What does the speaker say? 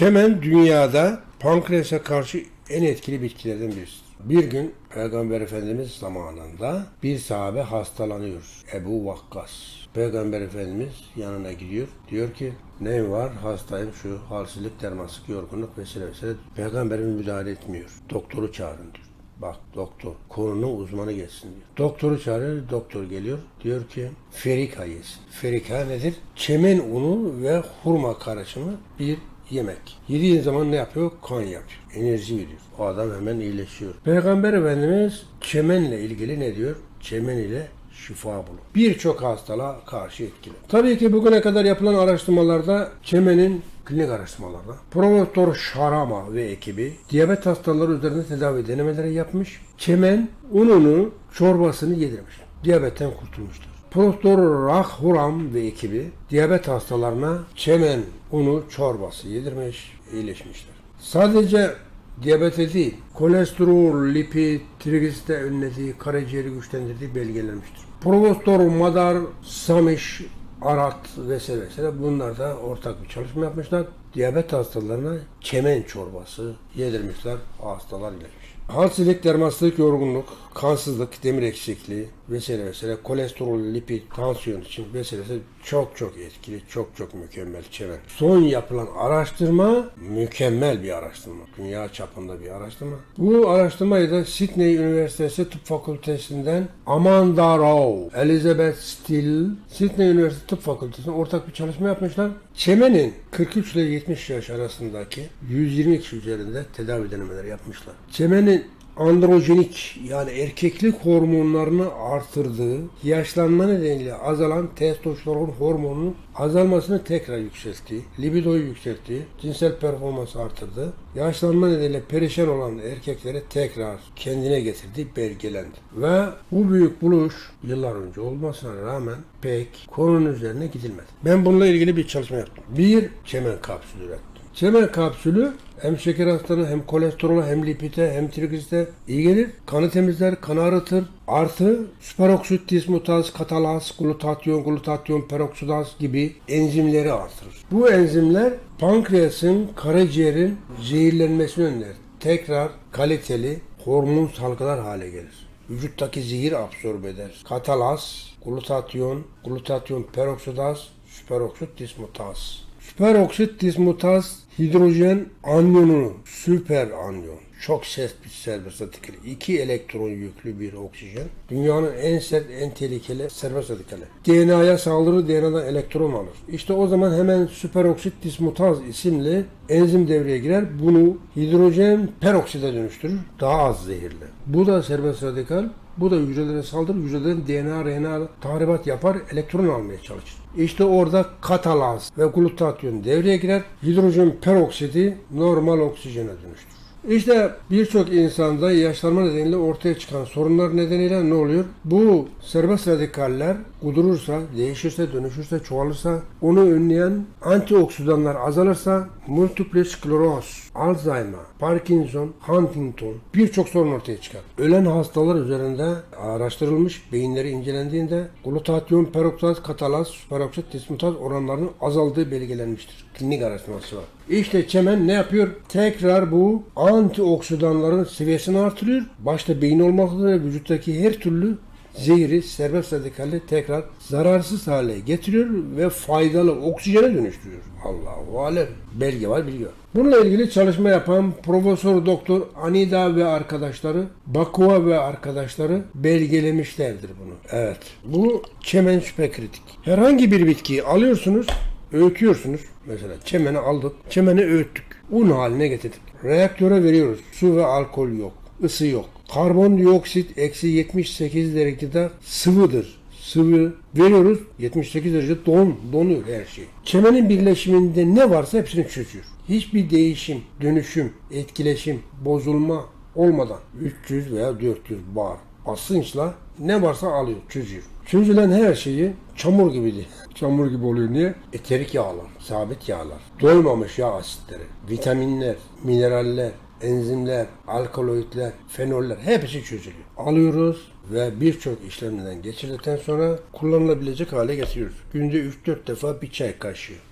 Çemen dünyada pankreasa karşı en etkili bitkilerden birisidir. Bir gün Peygamber Efendimiz zamanında bir sahabe hastalanıyor. Ebu Vakkas. Peygamber Efendimiz yanına gidiyor. Diyor ki ne var? Hastayım şu halsizlik, dermansızlık, yorgunluk vesaire vesaire. Peygamberimiz müdahale etmiyor. Doktoru çağırın diyor. Bak doktor konunun uzmanı gelsin diyor. Doktoru çağırıyor, doktor geliyor. Diyor ki ferika yesin. Ferika nedir? Çemen unu ve hurma karışımı bir yemek. Yediğin zaman ne yapıyor? Kan yapıyor. Enerji veriyor. O adam hemen iyileşiyor. Peygamber Efendimiz çemenle ilgili ne diyor? Çemen ile şifa bulur. Birçok hastalığa karşı etkili. Tabii ki bugüne kadar yapılan araştırmalarda çemenin klinik araştırmalarda Profesör Şarama ve ekibi diyabet hastaları üzerinde tedavi denemeleri yapmış. Çemen ununu çorbasını yedirmiş. Diyabetten kurtulmuştur. Profesör Rahhuram ve ekibi diyabet hastalarına çemen unu çorbası yedirmiş, iyileşmişler. Sadece diyabete değil, kolesterol, lipid, trigliserit önlediği, karaciğeri güçlendirdiği belgelenmiştir. Profesör Madar Samiş Arat vesaire vesaire bunlar da ortak bir çalışma yapmışlar. Diyabet hastalarına çemen çorbası yedirmişler. Hastalar iyileşmiş. Halsizlik, dermansızlık, yorgunluk, kansızlık, demir eksikliği vesaire vesaire, kolesterol, lipid, tansiyon için vesaire çok çok etkili, çok çok mükemmel çemen. Son yapılan araştırma mükemmel bir araştırma. Dünya çapında bir araştırma. Bu araştırmayı da Sydney Üniversitesi Tıp Fakültesinden Amanda Rao, Elizabeth Still, Sydney Üniversitesi Tıp Fakültesi'nde ortak bir çalışma yapmışlar. Çemenin 43 ile 70 yaş arasındaki 120 kişi üzerinde tedavi denemeleri yapmışlar. Çemenin androjenik yani erkeklik hormonlarını artırdığı, yaşlanma nedeniyle azalan testosteron hormonunun azalmasını tekrar yükseltti, libidoyu yükseltti, cinsel performans artırdı, yaşlanma nedeniyle perişan olan erkekleri tekrar kendine getirdi, belgelendi. Ve bu büyük buluş yıllar önce olmasına rağmen pek konunun üzerine gidilmedi. Ben bununla ilgili bir çalışma yaptım. Bir çemen kapsülü ürettim. Çemen kapsülü hem şeker hastalığına hem kolesterola hem lipide hem trigliseride iyi gelir. Kanı temizler, kanı arıtır. Artı süperoksit dismutaz, katalaz, glutatyon, glutatyon peroksidaz gibi enzimleri artırır. Bu enzimler pankreasın, karaciğerin zehirlenmesini önler. Tekrar kaliteli hormon salgılar hale gelir. Vücuttaki zehir absorbe eder. Katalaz, glutatyon, glutatyon peroksidaz, süperoksit dismutaz. Süperoksit dismutaz hidrojen anyonu, süper anyon. Çok sert bir serbest radikali. İki elektron yüklü bir oksijen. Dünyanın en sert, en tehlikeli serbest radikali. DNA'ya saldırır, DNA'dan elektron alır. İşte o zaman hemen süperoksit dismutaz isimli enzim devreye girer. Bunu hidrojen perokside dönüştürür. Daha az zehirli. Bu da serbest radikal. Bu da hücrelere saldırır. Hücrelerin DNA, RNA tahribat yapar, elektron almaya çalışır. İşte orada katalaz ve glutatyon devreye girer. Hidrojen peroksidi normal oksijene dönüştürür. İşte birçok insanda yaşlanma nedeniyle ortaya çıkan sorunlar nedeniyle ne oluyor? Bu serbest radikaller kudurursa, değişirse, dönüşürse, çoğalırsa, onu önleyen antioksidanlar azalırsa multiple skleroz, Alzheimer, Parkinson, Huntington birçok sorun ortaya çıkar. Ölen hastalar üzerinde araştırılmış beyinleri incelendiğinde glutatyon peroksaz, katalaz, süperoksit, dismutaz oranlarının azaldığı belgelenmiştir. Klinik araştırması var. İşte çemen ne yapıyor? Tekrar bu antioksidanların seviyesini artırıyor. Başta beyin olmak üzere vücuttaki her türlü zehri serbest radikali tekrar zararsız hale getiriyor ve faydalı oksijene dönüştürüyor. Allahu alem. Belge var, bilgi var. Bununla ilgili çalışma yapan Profesör Doktor Anida ve arkadaşları, Bakua ve arkadaşları belgelemişlerdir bunu. Evet. Bu çemen süperkritik. Herhangi bir bitkiyi alıyorsunuz, öğütüyorsunuz. Mesela çemeni aldık, çemeni öğüttük. Un haline getirdik. Reaktöre veriyoruz. Su ve alkol yok. ısı yok. Karbondioksit eksi 78 derecede sıvıdır. Sıvı veriyoruz 78 derece don, donuyor her şey. Çemenin birleşiminde ne varsa hepsini çözüyor. Hiçbir değişim, dönüşüm, etkileşim, bozulma olmadan 300 veya 400 bar basınçla ne varsa alıyor, çözüyor. Çözülen her şeyi çamur gibiydi. Çamur gibi oluyor niye? Eterik yağlar, sabit yağlar, doymamış yağ asitleri, vitaminler, mineraller, enzimler, alkaloidler, fenoller hepsi çözülüyor. Alıyoruz ve birçok işlemden geçirdikten sonra kullanılabilecek hale getiriyoruz. Günde 3-4 defa bir çay kaşığı.